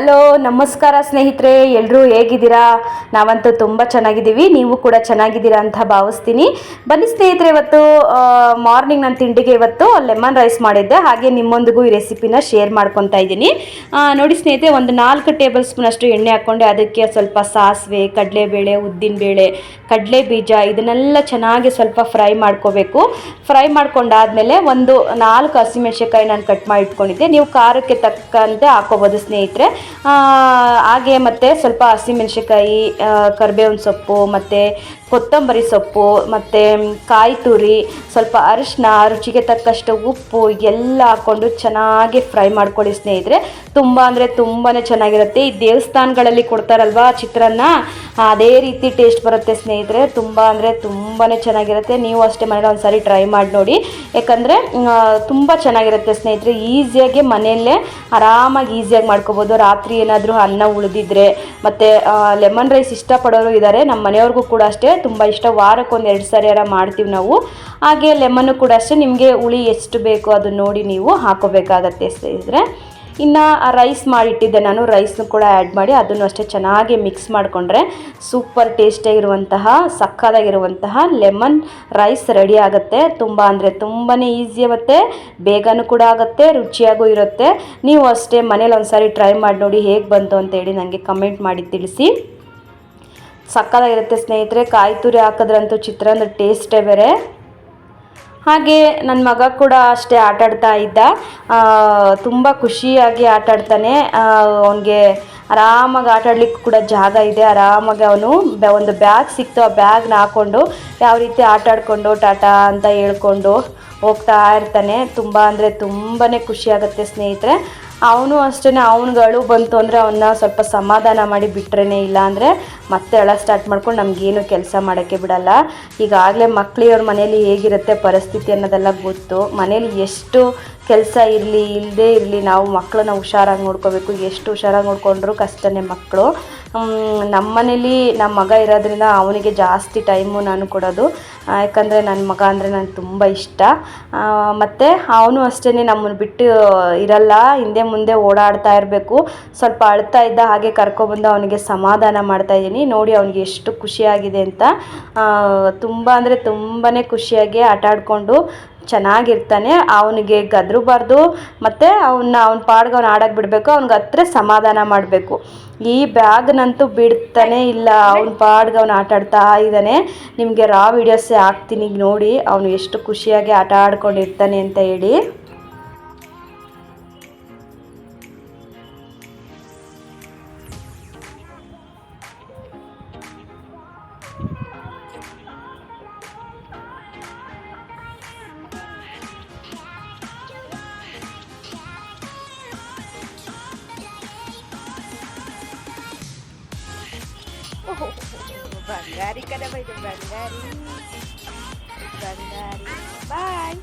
Hello, ನಮಸ್ಕಾರ ಸ್ನೇಹಿತರೆ ಎಲ್ಲರೂ ಹೇಗಿದ್ದೀರಾ? ನಾವಂತೂ ತುಂಬ ಚೆನ್ನಾಗಿದ್ದೀವಿ, ನೀವು ಕೂಡ ಚೆನ್ನಾಗಿದ್ದೀರಾ ಅಂತ ಭಾವಿಸ್ತೀನಿ. ಬನ್ನಿ ಸ್ನೇಹಿತರೆ, ಇವತ್ತು ಮಾರ್ನಿಂಗ್ ನನ್ನ ತಿಂಡಿಗೆ ಇವತ್ತು ಲೆಮನ್ ರೈಸ್ ಮಾಡಿದ್ದೆ, ಹಾಗೆ ನಿಮ್ಮೊಂದಿಗೂ ಈ ರೆಸಿಪಿನ ಶೇರ್ ಮಾಡ್ಕೊತಾ ಇದ್ದೀನಿ. ನೋಡಿ ಸ್ನೇಹಿತರೆ, ಒಂದು ನಾಲ್ಕು ಟೇಬಲ್ ಸ್ಪೂನ್ ಅಷ್ಟು ಎಣ್ಣೆ ಹಾಕ್ಕೊಂಡೆ, ಅದಕ್ಕೆ ಸ್ವಲ್ಪ ಸಾಸಿವೆ, ಕಡಲೆಬೇಳೆ ಉದ್ದಿನಬೇಳೆ ಕಡಲೆ ಬೀಜ, ಇದನ್ನೆಲ್ಲ ಚೆನ್ನಾಗಿ ಸ್ವಲ್ಪ ಫ್ರೈ ಮಾಡ್ಕೋಬೇಕು. ಫ್ರೈ ಮಾಡ್ಕೊಂಡಾದ್ಮೇಲೆ ಒಂದು ನಾಲ್ಕು ಹಸಿಮೆಣಸಿನಕಾಯಿ ನಾನು ಕಟ್ ಮಾಡಿ ಇಟ್ಕೊಂಡಿದ್ದೆ. ನೀವು ಖಾರಕ್ಕೆ ತಕ್ಕಂತೆ ಹಾಕೋಬೋದು ಸ್ನೇಹಿತರೆ. ಹಾಗೆ ಮತ್ತು ಸ್ವಲ್ಪ ಹಸಿಮೆಣಸಿನ್ಕಾಯಿ ಕರಿಬೇವಿನ ಸೊಪ್ಪು, ಮತ್ತು ಕೊತ್ತಂಬರಿ ಸೊಪ್ಪು, ಮತ್ತು ಕಾಯಿ ತುರಿ, ಸ್ವಲ್ಪ ಅರಿಶಿನ ರುಚಿಗೆ ತಕ್ಕಷ್ಟು ಉಪ್ಪು ಎಲ್ಲ ಹಾಕ್ಕೊಂಡು ಚೆನ್ನಾಗಿ ಫ್ರೈ ಮಾಡ್ಕೊಳ್ಳಿ ಸ್ನೇಹಿತರೆ. ತುಂಬ ಅಂದರೆ ತುಂಬಾ ಚೆನ್ನಾಗಿರುತ್ತೆ. ಈ ದೇವಸ್ಥಾನಗಳಲ್ಲಿ ಕೊಡ್ತಾರಲ್ವ ಚಿತ್ರಾನ್ನ? ಅದೇ ರೀತಿ ಟೇಸ್ಟ್ ಬರುತ್ತೆ ಸ್ನೇಹಿತರೆ. ತುಂಬ ಅಂದರೆ ತುಂಬಾ ಚೆನ್ನಾಗಿರುತ್ತೆ. ನೀವು ಅಷ್ಟೇ ಮನೇಲಿ ಒಂದು ಸಾರಿ ಟ್ರೈ ಮಾಡಿ ನೋಡಿ. ಯಾಕಂದರೆ ತುಂಬ ಚೆನ್ನಾಗಿರುತ್ತೆ ಸ್ನೇಹಿತರೆ. ಈಸಿಯಾಗಿ ಮನೆಯಲ್ಲೇ ಆರಾಮಾಗಿ ಈಸಿಯಾಗಿ ಮಾಡ್ಕೋಬೋದು. ರಾತ್ರಿ ಏನಾದರೂ ಅನ್ನ ಉಳಿದಿದ್ರೆ, ಮತ್ತು ಲೆಮನ್ ರೈಸ್ ಇಷ್ಟಪಡೋರು ಇದ್ದಾರೆ ನಮ್ಮ ಮನೆಯವ್ರಿಗೂ ಕೂಡ ಅಷ್ಟೇ. ತುಂಬ ಇಷ್ಟ. ವಾರಕ್ಕೆ ಒಂದು ಎರಡು ಸಾರಿ ಅರ ಮಾಡ್ತೀವಿ ನಾವು. ಹಾಗೆ ಲೆಮನ್ನು ಕೂಡ ಅಷ್ಟೇ. ನಿಮಗೆ ಹುಳಿ ಎಷ್ಟು ಬೇಕೋ ಅದನ್ನ ನೋಡಿ ನೀವು ಹಾಕೋಬೇಕಾಗತ್ತೆ ಸ್ನೇಹಿತರೆ. ಇನ್ನು ರೈಸ್ ಮಾಡಿಟ್ಟಿದ್ದೆ ನಾನು. ರೈಸ್ನು ಕೂಡ ಆ್ಯಡ್ ಮಾಡಿ ಅದನ್ನು ಅಷ್ಟೇ ಚೆನ್ನಾಗಿ ಮಿಕ್ಸ್ ಮಾಡಿಕೊಂಡ್ರೆ ಸೂಪರ್ ಟೇಸ್ಟಿಯಾಗಿರುವಂತಹ ಸಕ್ಕದಾಗಿರುವಂತಹ ಲೆಮನ್ ರೈಸ್ ರೆಡಿ ಆಗುತ್ತೆ. ತುಂಬ ಅಂದರೆ ತುಂಬಾ ಈಸಿ ಆಗುತ್ತೆ. ಬೇಗನೂ ಕೂಡ ಆಗುತ್ತೆ, ರುಚಿಯಾಗೂ ಇರುತ್ತೆ. ನೀವು ಅಷ್ಟೇ ಮನೇಲಿ ಒಂದ್ಸಾರಿ ಟ್ರೈ ಮಾಡಿ ನೋಡಿ ಹೇಗೆ ಬಂತು ಅಂತೇಳಿ ನನಗೆ ಕಮೆಂಟ್ ಮಾಡಿ ತಿಳಿಸಿ. ಸಕ್ಕದಾಗಿರುತ್ತೆ ಸ್ನೇಹಿತರೆ, ಕಾಯಿ ತುರಿ ಹಾಕಿದ್ರಂತೂ ಚಿತ್ರಾನ್ನ ಟೇಸ್ಟೇ ಬೇರೆ. ಹಾಗೆ ನನ್ನ ಮಗ ಕೂಡ ಅಷ್ಟೇ ಆಟಾಡ್ತಾ ಇದ್ದ. ತುಂಬ ಖುಷಿಯಾಗಿ ಆಟಾಡ್ತಾನೆ ಅವನಿಗೆ ಆರಾಮಾಗಿ ಆಟಾಡ್ಲಿಕ್ಕೆ ಕೂಡ ಜಾಗ ಇದೆ. ಆರಾಮಾಗಿ ಅವನು ಒಂದು ಬ್ಯಾಗ್ ಸಿಕ್ತು. ಆ ಬ್ಯಾಗ್ನ ಹಾಕ್ಕೊಂಡು ಯಾವ ರೀತಿ ಆಟಾಡಿಕೊಂಡು ಟಾಟಾ ಅಂತ ಹೇಳ್ಕೊಂಡು ಹೋಗ್ತಾ ಇರ್ತಾನೆ. ತುಂಬ ಅಂದರೆ ತುಂಬಾ ಖುಷಿಯಾಗುತ್ತೆ ಸ್ನೇಹಿತರೆ. ಅವನು ಅಷ್ಟೇ ಅವನುಗಳು ಬಂತು ಅಂದರೆ ಅವನ್ನ ಸ್ವಲ್ಪ ಸಮಾಧಾನ ಮಾಡಿ ಬಿಟ್ರೇ ಇಲ್ಲ ಅಂದರೆ ಮತ್ತೆ ಅಳ ಸ್ಟಾರ್ಟ್ ಮಾಡ್ಕೊಂಡು ನಮಗೇನು ಕೆಲಸ ಮಾಡೋಕ್ಕೆ ಬಿಡಲ್ಲ. ಈಗಾಗಲೇ ಮಕ್ಳಿಯವ್ರ ಮನೇಲಿ ಹೇಗಿರುತ್ತೆ ಪರಿಸ್ಥಿತಿ ಅನ್ನೋದೆಲ್ಲ ಗೊತ್ತು. ಮನೇಲಿ ಎಷ್ಟು ಕೆಲಸ ಇರಲಿ ಇಲ್ಲದೇ ಇರಲಿ ನಾವು ಮಕ್ಕಳನ್ನ ಹುಷಾರಾಗಿ ನೋಡ್ಕೋಬೇಕು, ಎಷ್ಟು ಹುಷಾರಾಗಿ ನೋಡ್ಕೊಂಡ್ರು ಕಷ್ಟನೇ ಮಕ್ಕಳು ನಮ್ಮ ಮನೇಲಿ ನಮ್ಮ ಮಗ ಇರೋದ್ರಿಂದ ಅವನಿಗೆ ಜಾಸ್ತಿ ಟೈಮು ನಾನು ಕೊಡೋದು. ಯಾಕಂದರೆ ನನ್ನ ಮಗ ಅಂದರೆ ನನಗೆ ತುಂಬ ಇಷ್ಟ. ಮತ್ತು ಅವನು ಅಷ್ಟೇ ನಮ್ಮನ್ನು ಬಿಟ್ಟು ಇರಲ್ಲ, ಹಿಂದೆ ಮುಂದೆ ಓಡಾಡ್ತಾ ಇರಬೇಕು. ಸ್ವಲ್ಪ ಅಳ್ತಾ ಇದ್ದ ಹಾಗೆ ಕರ್ಕೊಬಂದು ಅವನಿಗೆ ಸಮಾಧಾನ ಮಾಡ್ತಾ ಇದ್ದೀನಿ. ನೋಡಿ ಅವನಿಗೆ ಎಷ್ಟು ಖುಷಿಯಾಗಿದೆ ಅಂತ. ತುಂಬ ಅಂದರೆ ತುಂಬಾ ಖುಷಿಯಾಗಿ ಆಟ ಆಡಿಕೊಂಡು ಚೆನ್ನಾಗಿರ್ತಾನೆ, ಅವನಿಗೆ ಗದ್ರಬಾರ್ದು ಮತ್ತು ಅವನ್ನ ಅವ್ನ ಪಾಡ್ಗೆ ಅವ್ನು ಆಡಕ್ಕೆ ಬಿಡಬೇಕು, ಅವ್ನಿಗೆ ಹತ್ರ ಸಮಾಧಾನ ಮಾಡಬೇಕು. ಈ ಬ್ಯಾಗ್ನಂತೂ ಬಿಡ್ತಾನೆ ಇಲ್ಲ, ಅವ್ನ ಪಾಡ್ಗೆ ಅವ್ನು ಆಟ ಆಡ್ತಾ ಇದ್ದಾನೆ. ನಿಮಗೆ ರಾ ವಿಡಿಯೋಸೇ ಹಾಕ್ತೀನಿ ನೋಡಿ, ಅವನು ಎಷ್ಟು ಖುಷಿಯಾಗಿ ಆಟ ಆಡ್ಕೊಂಡಿರ್ತಾನೆ ಅಂತ ಹೇಳಿ. Bangari ka na ba? Bye!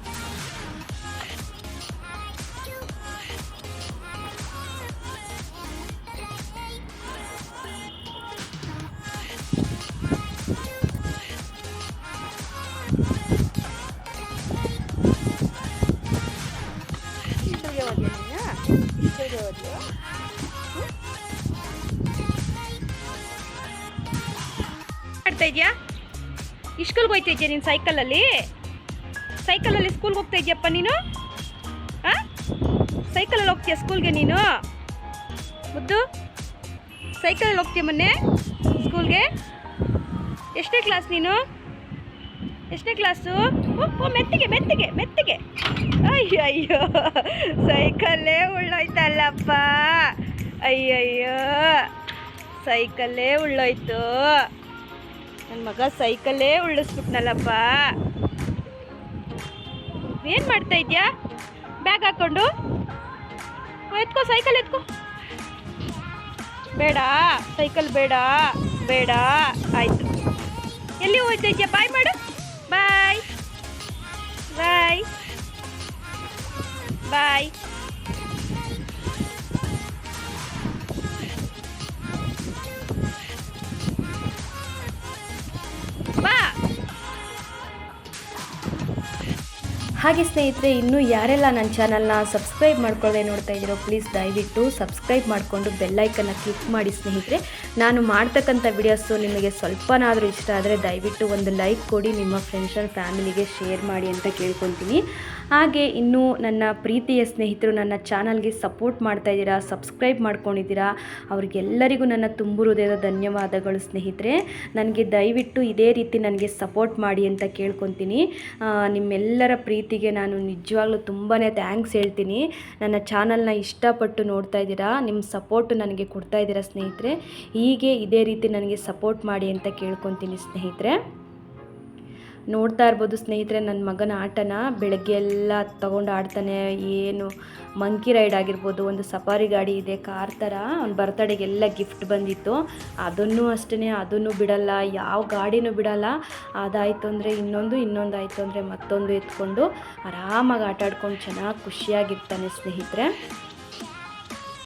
ಇದೆಯಾ ಇಷ್ಕಲ್ಗೆ ಹೋಗ್ತಾ ಇದೆಯಾ ನೀನು ಸೈಕಲಲ್ಲಿ? ಸೈಕಲಲ್ಲಿ ಸ್ಕೂಲ್ಗೆ ಹೋಗ್ತಾ ಇದೆಯಪ್ಪ ನೀನು? ಹಾಂ ಸೈಕಲಲ್ಲಿ ಹೋಗ್ತೀಯ ಸ್ಕೂಲ್ಗೆ ನೀನು? ಮುದ್ದು, ಸೈಕಲಲ್ಲಿ ಹೋಗ್ತೀಯ ಮೊನ್ನೆ ಸ್ಕೂಲ್ಗೆ? ಎಷ್ಟನೇ ಕ್ಲಾಸ್ ನೀನು? ಎಷ್ಟನೇ ಕ್ಲಾಸು? ಓ ಮೆತ್ತಿಗೆ ಮೆತ್ತಿಗೆ ಮೆತ್ತಿಗೆ. ಅಯ್ಯೋ ಅಯ್ಯೋ ಸೈಕಲ್ಲೇ ಉಳ್ಳೋಯ್ತಲ್ಲಪ್ಪ. ಅಯ್ಯಯ್ಯೋ, ಸೈಕಲ್ಲೇ ಉಳ್ಳೋಯ್ತು. ನನ್ನ ಮಗ ಸೈಕಲ್ಲೇ ಉಳಿಸ್ಬಿಟ್ನಲ್ಲಪ್ಪ. ಏನು ಮಾಡ್ತಾ ಇದ್ಯಾ? ಬ್ಯಾಗ್ ಹಾಕೊಂಡು? ಓ, ಎತ್ಕೋ ಸೈಕಲ್ ಎತ್ಕೋ. ಬೇಡ ಸೈಕಲ್ ಬೇಡ ಬೇಡ. ಆಯ್ತು. ಎಲ್ಲಿ ಹೋಗ್ತಾ ಬಾಯ್ ಮಾಡು. ಬಾಯ್. ಬಾಯ್. ಬಾಯ್. ಹಾಗೆ ಸ್ನೇಹಿತರೆ, ಇನ್ನೂ ಯಾರೆಲ್ಲ ನನ್ನ ಚಾನಲ್ನ ಸಬ್ಸ್ಕ್ರೈಬ್ ಮಾಡ್ಕೊಳ್ಳದೆ ನೋಡ್ತಾ ಇದ್ದೀರೋ, ಪ್ಲೀಸ್ ದಯವಿಟ್ಟು ಸಬ್ಸ್ಕ್ರೈಬ್ ಮಾಡಿಕೊಂಡು ಬೆಲ್ಲೈಕನ್ನ ಕ್ಲಿಕ್ ಮಾಡಿ ಸ್ನೇಹಿತರೆ. ನಾನು ಮಾಡ್ತಕ್ಕಂಥ ವಿಡಿಯೋಸು ನಿಮಗೆ ಸ್ವಲ್ಪನಾದರೂ ಇಷ್ಟ ಆದರೆ ದಯವಿಟ್ಟು ಒಂದು ಲೈಕ್ ಕೊಡಿ, ನಿಮ್ಮ ಫ್ರೆಂಡ್ಸ್ ಆ್ಯಂಡ್ ಫ್ಯಾಮಿಲಿಗೆ ಶೇರ್ ಮಾಡಿ ಅಂತ ಕೇಳ್ಕೊತೀನಿ ಹಾಗೆ ಇನ್ನೂ ನನ್ನ ಪ್ರೀತಿಯ ಸ್ನೇಹಿತರು ನನ್ನ ಚಾನಲ್ಗೆ ಸಪೋರ್ಟ್ ಮಾಡ್ತಾ ಇದ್ದೀರಾ, ಸಬ್ಸ್ಕ್ರೈಬ್ ಮಾಡ್ಕೊಂಡಿದ್ದೀರಾ, ಅವ್ರಿಗೆಲ್ಲರಿಗೂ ನನ್ನ ತುಂಬು ಹೃದಯದ ಧನ್ಯವಾದಗಳು ಸ್ನೇಹಿತರೆ. ನನಗೆ ದಯವಿಟ್ಟು ಇದೇ ರೀತಿ ನನಗೆ ಸಪೋರ್ಟ್ ಮಾಡಿ ಅಂತ ಕೇಳ್ಕೊತೀನಿ. ನಿಮ್ಮೆಲ್ಲರ ಪ್ರೀತಿಗೆ ನಾನು ನಿಜವಾಗ್ಲೂ ತುಂಬಾ ಥ್ಯಾಂಕ್ಸ್ ಹೇಳ್ತೀನಿ. ನನ್ನ ಚಾನಲ್ನ ಇಷ್ಟಪಟ್ಟು ನೋಡ್ತಾ ಇದ್ದೀರಾ, ನಿಮ್ಮ ಸಪೋರ್ಟ್ ನನಗೆ ಕೊಡ್ತಾ ಇದ್ದೀರಾ ಸ್ನೇಹಿತರೆ. ಹೀಗೆ ಇದೇ ರೀತಿ ನನಗೆ ಸಪೋರ್ಟ್ ಮಾಡಿ ಅಂತ ಕೇಳ್ಕೊತೀನಿ ಸ್ನೇಹಿತರೆ. ನೋಡ್ತಾ ಇರ್ಬೋದು ಸ್ನೇಹಿತರೆ ನನ್ನ ಮಗನ ಆಟನ ಬೆಳಗ್ಗೆ ಎಲ್ಲ ತೊಗೊಂಡು ಆಡ್ತಾನೆ. ಏನು ಮಂಕಿ ರೈಡ್ ಆಗಿರ್ಬೋದು, ಒಂದು ಸಫಾರಿ ಗಾಡಿ ಇದೆ, ಕಾರ್ ಥರ ಅವ್ನ ಬರ್ತಡೆಗೆಲ್ಲ ಗಿಫ್ಟ್ ಬಂದಿತ್ತು. ಅದನ್ನು ಅಷ್ಟೇ ಅದನ್ನು ಬಿಡಲ್ಲ, ಯಾವ ಗಾಡಿನೂ ಬಿಡಲ್ಲ. ಅದಾಯಿತು ಅಂದರೆ ಇನ್ನೊಂದು ಇನ್ನೊಂದು ಆಯಿತು ಅಂದರೆ ಮತ್ತೊಂದು ಎತ್ಕೊಂಡು ಆರಾಮಾಗಿ ಆಟಾಡ್ಕೊಂಡು ಚೆನ್ನಾಗಿ ಖುಷಿಯಾಗಿರ್ತಾನೆ ಸ್ನೇಹಿತರೆ.